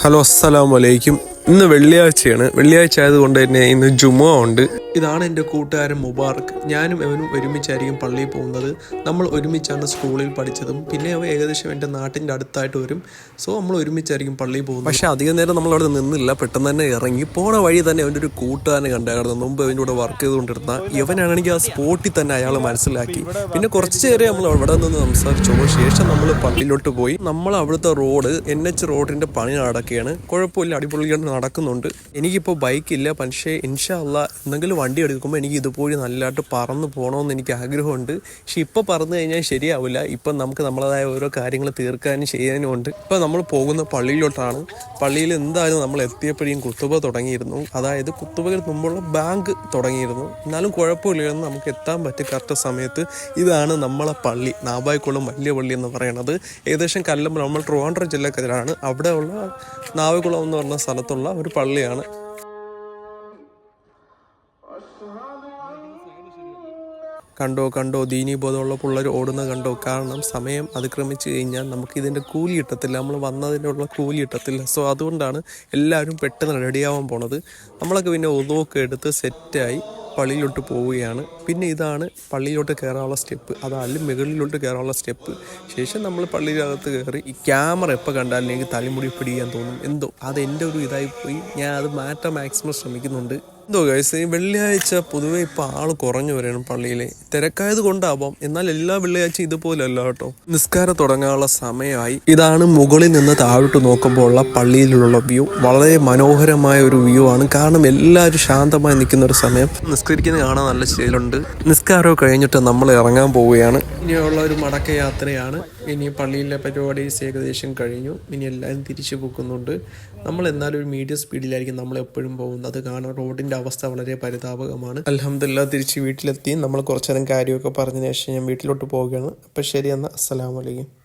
Hello അസ്സലാമു അലൈക്കും. ഇന്ന് വെള്ളിയാഴ്ചയാണ്. വെള്ളിയാഴ്ച ആയതുകൊണ്ട് തന്നെ ഇന്ന് ജുമ ഉണ്ട്. ഇതാണ് എന്റെ കൂട്ടുകാരൻ മുബാർക്ക് ഞാനും അവനും ഒരുമിച്ചായിരിക്കും പള്ളിയിൽ പോകുന്നത്. നമ്മൾ ഒരുമിച്ചാണ് സ്കൂളിൽ പഠിച്ചതും പിന്നെ അവൻ ഏകദേശം എന്റെ നാട്ടിന്റെ അടുത്തായിട്ട് വരും. സോ നമ്മൾ ഒരുമിച്ചായിരിക്കും പള്ളിയിൽ പോകുന്നത്. പക്ഷേ അധികം നേരം നമ്മൾ അവിടെ നിന്നില്ല. പെട്ടെന്ന് തന്നെ ഇറങ്ങി പോണ വഴി തന്നെ അവന്റെ ഒരു കൂട്ടുകാരനെ കണ്ടായിരുന്നു. മുമ്പ് അവന്റെ കൂടെ വർക്ക് ചെയ്തുകൊണ്ടിരുന്ന ഇവനാണെങ്കിൽ ആ സ്പോട്ടിൽ തന്നെ അയാൾ മനസ്സിലാക്കി. പിന്നെ കുറച്ച് നേരം നമ്മൾ അവിടെ നിന്ന് സംസാരിച്ചു ശേഷം നമ്മൾ പള്ളിയിലോട്ട് പോയി. നമ്മൾ അവിടുത്തെ റോഡ് എൻ എച്ച് റോഡിന്റെ പണി നടക്കുകയാണ്. കുഴപ്പമില്ല അടിപൊളിയായിട്ട് നടക്കുന്നുണ്ട്. എനിക്കിപ്പോൾ ബൈക്കില്ല. പക്ഷേ ഇൻഷാ അല്ല എന്തെങ്കിലും വണ്ടി എടുക്കുമ്പോൾ എനിക്ക് ഇതുപോലെ നല്ലതായിട്ട് പറന്ന് പോകണമെന്ന് എനിക്ക് ആഗ്രഹമുണ്ട്. പക്ഷെ ഇപ്പോൾ പറന്നു കഴിഞ്ഞാൽ ശരിയാവില്ല. ഇപ്പം നമുക്ക് നമ്മളതായ ഓരോ കാര്യങ്ങൾ തീർക്കാനും ചെയ്യാനും ഉണ്ട്. ഇപ്പം നമ്മൾ പോകുന്ന പള്ളിയിലോട്ടാണ്. പള്ളിയിൽ എന്തായാലും നമ്മൾ എത്തിയപ്പോഴേക്കും കുത്തുബ തുടങ്ങിയിരുന്നു. അതായത് കുത്തുബയ്ക്ക് മുമ്പുള്ള ബാങ്ക് തുടങ്ങിയിരുന്നു. എന്നാലും കുഴപ്പമില്ലായിരുന്നു നമുക്ക് എത്താൻ പറ്റും കറക്റ്റ് സമയത്ത് ഇതാണ് നമ്മളെ പള്ളി. നാവായിക്കുളം വലിയ പള്ളി എന്ന് പറയുന്നത്. ഏകദേശം കല്ലമ്പലം നമ്മൾ ട്രിവാൻഡ്രം ജില്ലക്കാരാണ് അവിടെയുള്ള നാവായിക്കുളം എന്ന് പറഞ്ഞ സ്ഥലത്തുള്ള ഒരു പള്ളിയാണ്. കണ്ടോ കണ്ടോ ദീനീ ബോധമുള്ള പിള്ളേർ ഓടുന്ന കണ്ടോ? കാരണം സമയം അതിക്രമിച്ചു കഴിഞ്ഞാൽ നമുക്ക് ഇതിന്റെ കൂലി കിട്ടത്തില്ല. നമ്മൾ വന്നതിനുള്ള കൂലി കിട്ടത്തില്ല. സോ അതുകൊണ്ടാണ് എല്ലാവരും പെട്ടെന്ന് റെഡിയാവാൻ പോണത്. നമ്മളൊക്കെ പിന്നെ ഒതുവൊക്കെ എടുത്ത് സെറ്റായി പള്ളിയിലോട്ട് പോവുകയാണ്. പിന്നെ ഇതാണ് പള്ളിയിലോട്ട് കയറാനുള്ള സ്റ്റെപ്പ്. അതല്ല മുകളിലോട്ട് കയറാനുള്ള സ്റ്റെപ്പ്. ശേഷം നമ്മൾ പള്ളിയിലകത്ത് കയറി ഈ ക്യാമറ എപ്പോൾ കണ്ടാലും എനിക്ക് തലമുടി പിടിക്കാൻ തോന്നും എന്തോ. അത് എന്റെ ഒരു ഇതായി പോയി. ഞാൻ അത് മാറ്റാൻ മാക്സിമം ശ്രമിക്കുന്നുണ്ട്. എന്തോ ഗൈസ് ഈ വെള്ളിയാഴ്ച പൊതുവെ ഇപ്പോൾ ആൾ കുറഞ്ഞു വരണം പള്ളിയിൽ തിരക്കായത് കൊണ്ടാവാം. എന്നാൽ എല്ലാ വെള്ളിയാഴ്ച ഇതുപോലല്ല കേട്ടോ. നിസ്കാരം തുടങ്ങാനുള്ള സമയമായി. ഇതാണ് മുകളിൽ നിന്ന് താഴോട്ട് നോക്കുമ്പോൾ ഉള്ള പള്ളിയിലുള്ള വ്യൂ. വളരെ മനോഹരമായ ഒരു വ്യൂ ആണ്. കാരണം എല്ലാവരും ശാന്തമായി നിൽക്കുന്ന ഒരു സമയം. നിസ്കരിക്കുന്നത് കാണാൻ നല്ല ശീലമുണ്ട്. നിസ്കാരം കഴിഞ്ഞിട്ട് നമ്മൾ ഇറങ്ങാൻ പോവുകയാണ്. ഇനിയുള്ള ഒരു മടക്ക യാത്രയാണ് ഇനി പള്ളിയിലെ പരിപാടി ഏകദേശം കഴിഞ്ഞു. ഇനി എല്ലാവരും തിരിച്ചു പോകുന്നുണ്ട് നമ്മൾ എന്നാലും ഒരു മീഡിയം സ്പീഡിലായിരിക്കും നമ്മൾ എപ്പോഴും പോകുന്നത്. കാരണം റോഡിന്റെ അവസ്ഥ വളരെ പരിതാപകമാണ്. അലഹമില്ല തിരിച്ച് വീട്ടിലെത്തി. നമ്മൾ കുറച്ചേരം കാര്യമൊക്കെ പറഞ്ഞതിന് ശേഷം ഞാൻ വീട്ടിലോട്ട് പോവുകയാണ്. അപ്പം ശരി എന്നാൽ അസ്സലാമലൈക്കും